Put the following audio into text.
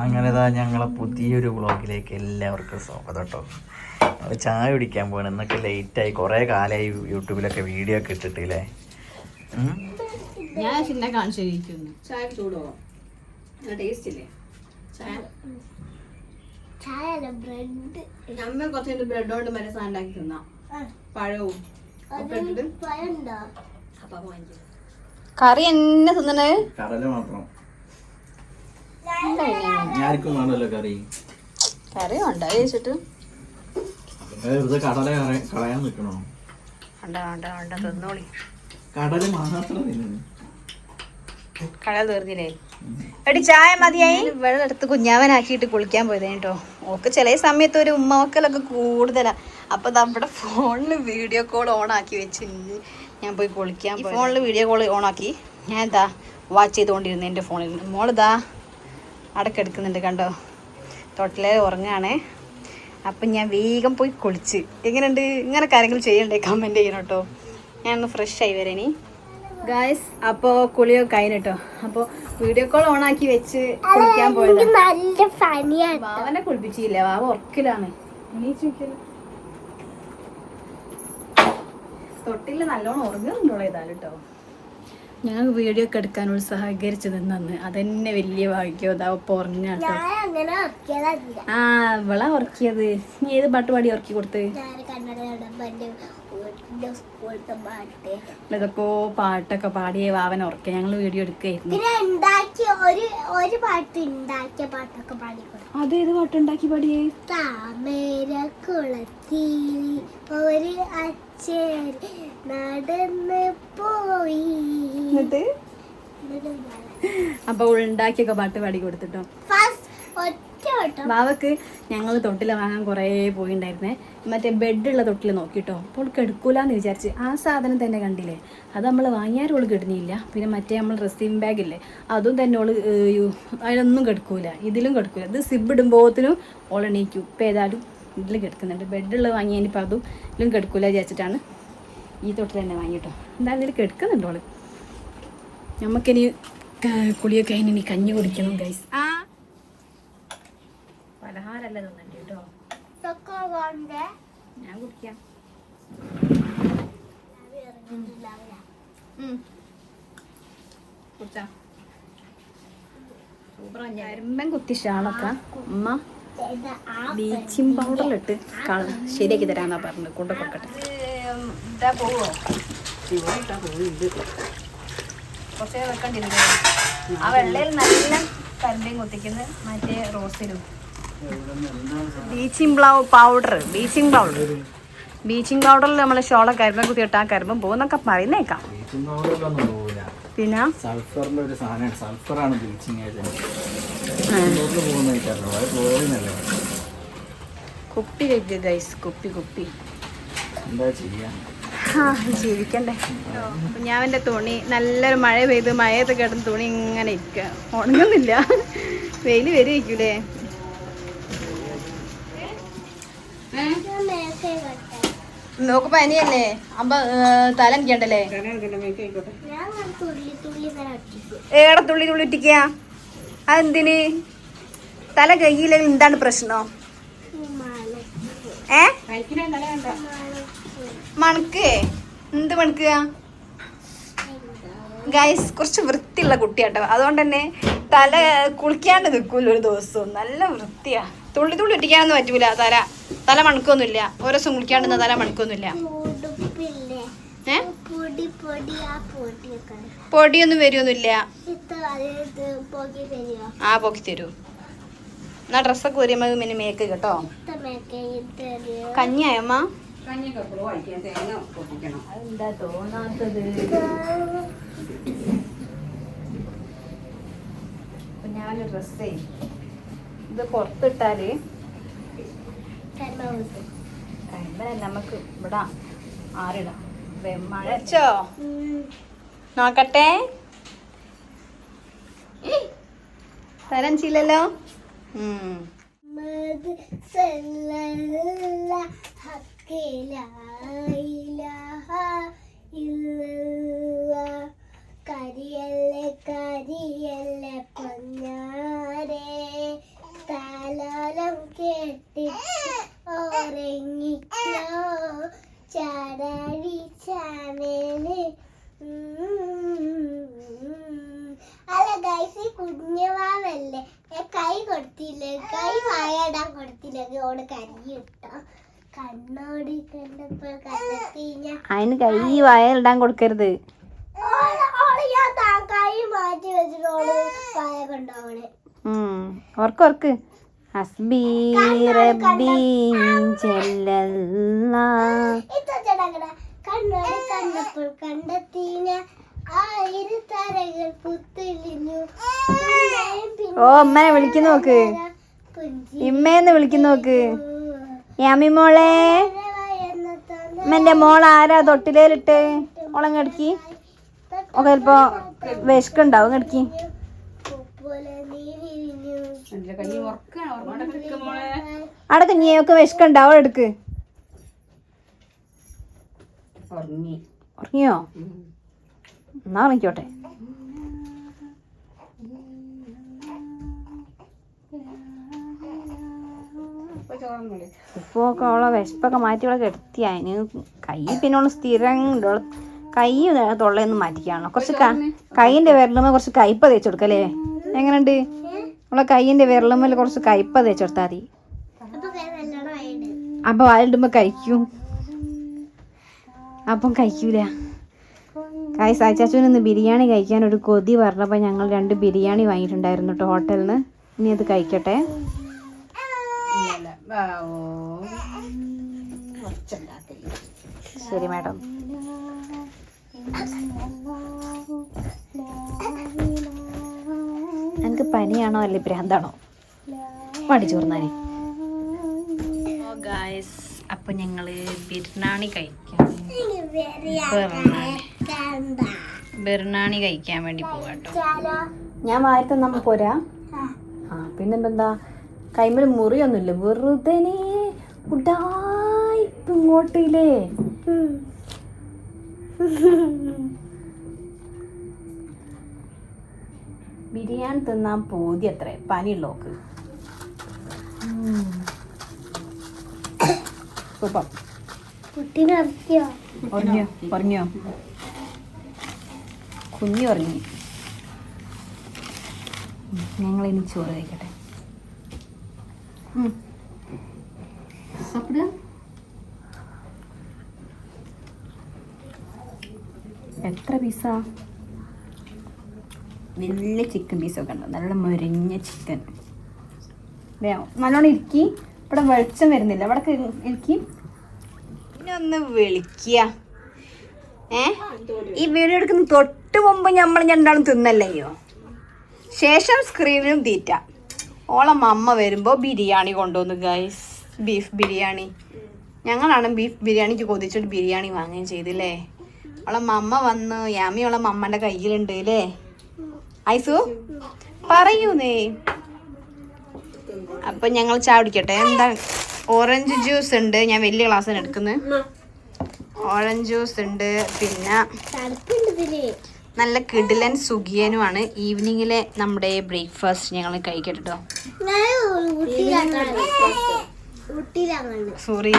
അങ്ങനെ താ ഞങ്ങളെ പുതിയൊരു വ്ളോഗിലേക്ക് എല്ലാവർക്കും സ്വാഗതം കേട്ടോ അത് ചായ കുടിക്കാൻ പോകണം എന്നൊക്കെ ലേറ്റായി കുറേ കാലമായി യൂട്യൂബിലൊക്കെ വീഡിയോ ഒക്കെ ഇട്ടിട്ടില്ലേ? ഞാൻ കാണിച്ചിരിക്കുന്നു ചായ ചൂടോ? ടേസ്റ്റ് ഇല്ലേ? ചായ? ചായ ബ്രെഡ്. കുറച്ച് ബ്രെഡ് കൊണ്ട് മറ്റേ സാധനം ഉണ്ടാക്കി തിന്നാം. പഴവും. ഒക്കെ ഇട്ടിട്ട്. പഴണ്ടോ അപ്പൊ കറി എന്നെ തിന്നണേ കടല മാത്രം. ഞാർക്കും വേണമല്ലോ കറി. വെറുതെ കടല കളയാൻ നിൽക്കണോ? കടല മാത്രം തിന്നു. കടൽ തീർന്നില്ലേ? എടി ചായ മതിയായി? വെള്ളം എടുത്ത് കുഞ്ഞാവനാക്കിയിട്ട് കുളിക്കാൻ പോയത് കേട്ടോ. ഓക്ക് ചില സമയത്ത് ഒരു ഉമ്മവക്കലൊക്കെ കൂടുതലാ. അപ്പൊ നമ്മുടെ ഫോണിൽ വീഡിയോ കോൾ ഓൺ ആക്കി വെച്ച് ഞാൻ പോയി കുളിക്കാൻ ഫോണിൽ വീഡിയോ കോൾ ഓൺ ആക്കി. ഞാൻ എന്താ വാച്ച് ചെയ്തുകൊണ്ടിരുന്നു എന്റെ ഫോണിൽ മോളിതാ അടക്കെടുക്കുന്നുണ്ട് കണ്ടോ? തൊട്ടിലേ ഉറങ്ങാണേ. അപ്പം ഞാൻ വേഗം പോയി കുളിച്ച്. എങ്ങനെയുണ്ട്? ഇങ്ങനെ കാര്യങ്ങൾ ചെയ്യണ്ടേ? കമന്റ് ചെയ്യണം കേട്ടോ ഞാനൊന്ന് ഫ്രഷ് ആയി വരേനി. ഗായ്സ് അപ്പോൾ കുളിയോ കഴിഞ്ഞു കേട്ടോ അപ്പോൾ വീഡിയോ കോൾ ഓൺ ആക്കി വെച്ച് കുളിക്കാൻ പോയത്. വാവനെ കുളിപ്പിച്ചില്ല? വാവ ഉറക്കിലാണ്. തൊട്ടിൽ നല്ലോണം ഉറങ്ങുന്നുണ്ടോ ഏതായാലും കേട്ടോ ഞങ്ങൾക്ക് വീഡിയോ ഒക്കെ എടുക്കാനുള്ള സഹകരിച്ചു നിന്നു. അതന്നെ വലിയ ഭാഗ്യം. അതാ ഉറങ്ങാട്ടോ ഉറക്കിയതല്ല. ആ ഇവളാ ഉറക്കിയത്. നീ ഏത് പാട്ട് പാടി ഉറക്കി കൊടുത്ത്? ഇതൊക്കെ പാട്ടൊക്കെ പാടിയ വാവൻ ഉറക്കെ. ഞങ്ങൾ വീഡിയോ പാടിക്കൊടുത്തു അത് ഏത് പാട്ടുണ്ടാക്കി പാടിയേ? താമര കുളത്തിൽ ഒരു അച്ഛൻ നടന്ന് പോയി. എന്നിട്ട്? അപ്പൊ ഉണ്ടാക്കിയൊക്കെ പാട്ട് പാടി കൊടുത്തിട്ടോ. ബാവക്ക് ഞങ്ങൾ തൊട്ടിൽ വാങ്ങാൻ കുറേ പോയിണ്ടായിരുന്നേ. മറ്റേ ബെഡുള്ള തൊട്ടിൽ നോക്കിട്ടോ. അപ്പോൾ എടുക്കൂലെന്ന് വിചാരിച്ച് ആ സാധനം തന്നെ കണ്ടില്ലേ? അത് നമ്മൾ വാങ്ങിയാലും ഓൾ കിടന്നില്ല പിന്നെ മറ്റേ നമ്മൾ റെസീം ബാഗില്ലേ അതും തന്നെ ഓൾ അതിനൊന്നും കെടുക്കൂല. ഇതിലും കെടുക്കൂല. ഇത് സിബ് ഇടുമ്പോഴത്തിനും ഓൾ എണീക്കും. ഇപ്പം ഏതായാലും ഇതിൽ കിടക്കുന്നുണ്ട്. ബെഡുള്ള വാങ്ങിയതിനിപ്പോൾ അതും ഇതിലും കെടുക്കൂല വിചാരിച്ചിട്ടാണ് ഈ തൊട്ടിൽ തന്നെ വാങ്ങിയിട്ടോ എന്തായാലും ഇതിൽ കെടുക്കുന്നുണ്ട് ഓൾ. നമുക്കിനി കുളിയൊക്കെ അതിന് ഇനി കഞ്ഞി കുടിക്കണം ഗൈസ് ആ പലഹാരല്ല തിന്നണ്ട കേട്ടോ? ഞാൻ കുടിക്കാം. കുടിച്ചാ? കരിമ്പൻ ഉമ്മ ബ്ലീച്ചിങ് പൗഡറിലിട്ട് കള ശരിയാക്കി തരാന്നാ പറഞ്ഞു കൊണ്ടു കൊടുക്കട്ടെ കുറച്ചേ വെക്കണ്ടില്ലേ ആ വെള്ളയിൽ നല്ല കരിമ്പയും കുത്തിക്കുന്നത് മറ്റേ റോസിലും. ബ്ലീച്ചിങ് ബ്ലൗ പൗഡർ ബ്ലീച്ചിങ് പൗഡർ ബ്ലീച്ചിങ് പൗഡറിൽ നമ്മൾ ഷോളെ കരിമ്പൻ കുത്തി ഇട്ടാൽ കരിമ്പം പോകുന്നൊക്കെ പറയുന്നേക്കാം. പിന്നെ? സൾഫറിന്റെ ഒരു സാധനമാണ് സൾഫറാണ് കുപ്പി ഗൈസ് കുപ്പി കുപ്പി. എന്താ ചെയ്യാ? ജീവിക്കണ്ടേ. ഞാൻ എന്റെ തുണി നല്ലൊരു മഴ പെയ്ത് മഴയത്ത് കിടന്ന് തുണി ഇങ്ങനെ ഇരിക്കുക ഉണങ്ങുന്നില്ല. വെയിൽ വരുമായിരിക്കൂലേ ഞാൻ മേക്കെ കട്ടെ നോക്ക് പനിയല്ലേ അമ്പ തല എനിക്കണ്ടല്ലേ ഏടെ തുള്ളി തുള്ളി ഇട്ടിക്ക അതെന്തിന്? തല കയ്യില്ലെങ്കിൽ എന്താണ് പ്രശ്നം? ഏ? മണക്കേ. എന്ത് മണക്കുക ഗൈസ് കുറച്ച് വൃത്തിയുള്ള കുട്ടിയാട്ടോ. അതുകൊണ്ട് തന്നെ തല കുളിക്കാണ്ട് നിൽക്കൂല ഒരു ദിവസവും. നല്ല വൃത്തിയാ. തുള്ളി തുള്ളി ഇട്ടിക്കാനൊന്നും പറ്റൂല. തല തല മണക്കൊന്നുമില്ല. ഓരോ ദിവസം കുളിക്കാണ്ട് തല മണക്കൊന്നുമില്ല. പൊടി പൊടി ആ പൊടിയൊക്കെ. പൊടിയൊന്നും വരുമൊന്നുമില്ല ആ പൊക്കി തരൂ. എന്നാ ഡ്രസ്സൊക്കെ വരുമ്പോൾ പിന്നെ മേക്ക് കേട്ടോ. കഞ്ഞിയായമ്മ കഞ്ഞിയൊക്കെ എപ്പോഴും വായിക്കാൻ തേങ്ങ പൊട്ടിക്കണം. എന്താ തോന്നാത്തത്? ഞാൻ ഡ്രസ്സേ ഇത് പുറത്തിട്ടാൽ? നമുക്ക് ഇവിടെ ആറിടാം. വെച്ചോ? നോക്കട്ടെ. തരം ഹക്കില കരിയല്ലേ കരിയല്ലേ. കൈ കൊടുത്തില്ലേ കൈ വായാടാൻ കൊടുത്തില്ലെങ്കിൽ ഓട് കരി ഇട്ടോ കണ്ണോടി കണ്ടപ്പോൾ കണ്ടെത്തി ഞാൻ അതിന് കൈ വയലിടാൻ കൊടുക്കരുത്. കൈ മാറ്റി വെച്ചിട്ട് ഓൾ വായ കൊണ്ടോവണേ. ഉം. ഓർക്ക് ഓർക്ക് ഹസ്ബി റബ്ബി. ഇത്തച്ചടകട കണ്ണോട് കണ്ടപ്പോൾ കണ്ടെത്തിന ആയിരം ഓ അമ്മനെ വിളിക്കു നോക്ക്. ഇമ്മേന്ന് വിളിക്കുന്നു നോക്ക്. യാമി മോളെ. അമ്മന്റെ മോൾ ആരാ? തൊട്ടിലേലിട്ട്. ഓളം കിടക്കി ഒക്കെ ചിലപ്പോ വിശക്കുണ്ടാവും. മോളെ. അവിടെ കുഞ്ഞിയൊക്കെ വിശക്കുണ്ടാവും. എടുക്ക്. ഉറങ്ങി. ഉറങ്ങിയോ? എന്നാ ഇപ്പോൾ ഒക്കെ അവളെ വിശപ്പൊക്കെ മാറ്റി അവളെ കിടത്തി അതിന് കൈ പിന്നെ അവൾ സ്ഥിരം കൈ തൊള്ളയൊന്നും മാറ്റിക്കാണോ കുറച്ച് കൈയിന്റെ വിരലുമ്മ കുറച്ച് കയ്പ തേച്ച് കൊടുക്കല്ലേ എങ്ങനെയുണ്ട്? അവളെ കൈയിന്റെ വിരലുമ്മൽ കുറച്ച് കയ്പ തേച്ച് കൊടുത്താൽ മതി. അപ്പൊ കൈ നല്ലോണം ആയിട്ട് അപ്പൊ വാലിടുമ്പോ കഴിക്കും. അപ്പം കഴിക്കൂല. കായ് സാച്ചാച്ചുവിന് ഇന്ന് ബിരിയാണി കഴിക്കാൻ ഒരു കൊതി പറഞ്ഞപ്പോൾ ഞങ്ങൾ രണ്ട് ബിരിയാണി വാങ്ങിയിട്ടുണ്ടായിരുന്നു കേട്ടോ ഹോട്ടലിൽ നിന്ന് ഇനി അത് കഴിക്കട്ടെ. ശരി മാഡം. എനിക്ക് പനിയാണോ അല്ലെ ഭ്രാന്താണോ? മടിച്ചോർന്നാലേ ഗായ്സ് അപ്പൊ ഞങ്ങൾ ബിരിയാണി കഴിക്കാം. ബിരിയാണി കഴിക്കാൻ വേണ്ടി പോവാട്ടോ ഞാൻ വാരത്തെ നമ്മ പോരാ? ആ. പിന്നെന്താ? എന്താ കൈമേൽ മുറിയൊന്നുമില്ല? വെറുതെ ഉടായിപ്പ് ഇങ്ങോട്ടില്ലേ? ബിരിയാണി തിന്നാൻ പോതി അത്രേ പനിയുള്ളോക്ക് സൂപ്പർ കുട്ടീനെ പറഞ്ഞോ ഉറങ്ങിയോ? ഉറങ്ങിയോ? കുഞ്ഞു ഉറങ്ങി ഞങ്ങൾ ഇനി ചോറ് കഴിക്കട്ടെ. എത്ര പീസാ വലിയ ചിക്കൻ പീസൊക്കെ ഉണ്ട്. നല്ല മൊരിഞ്ഞ ചിക്കൻ നല്ലോണം ഇരിക്കി. ഇവിടെ വെളിച്ചം വരുന്നില്ല. ഇവിടെ ഇനി ഒന്ന് വിളിക്കുക ഏ? ഈ വീഡിയോ എടുക്കുന്ന തൊട്ട് മുമ്പ് നമ്മൾ രണ്ടാളും തിന്നല്ലയോ? ശേഷം സ്ക്രീനിലും തീറ്റ. ഓളെ അമ്മ വരുമ്പോ ബിരിയാണി കൊണ്ടുവന്നു ഗൈസ് ബീഫ് ബിരിയാണി. ഞങ്ങളാണ് ബീഫ് ബിരിയാണിക്ക് കൊതിച്ചിട്ട് ബിരിയാണി വാങ്ങുകയും ചെയ്തില്ലേ? ഓളെ അമ്മ വന്ന് യാമി ഓളെ അമ്മന്റെ കയ്യിലുണ്ട് അല്ലേ ഐസു നേ. അപ്പൊ ഞങ്ങൾ ചായ കുടിക്കട്ടെ. എന്താ? ഓറഞ്ച് ജ്യൂസ് ഉണ്ട്. ഞാൻ വലിയ ഗ്ലാസ്സാണ് എടുക്കുന്നത്. ഓറഞ്ച് ജ്യൂസ് ഉണ്ട്. പിന്നെ നല്ല കിടിലൻ സുഖിയനുമാണ്. ഈവനിങ്ങിലെ നമ്മുടെ ബ്രേക്ക്ഫാസ്റ്റ് ഞങ്ങൾ കഴിക്കട്ടോ സോറി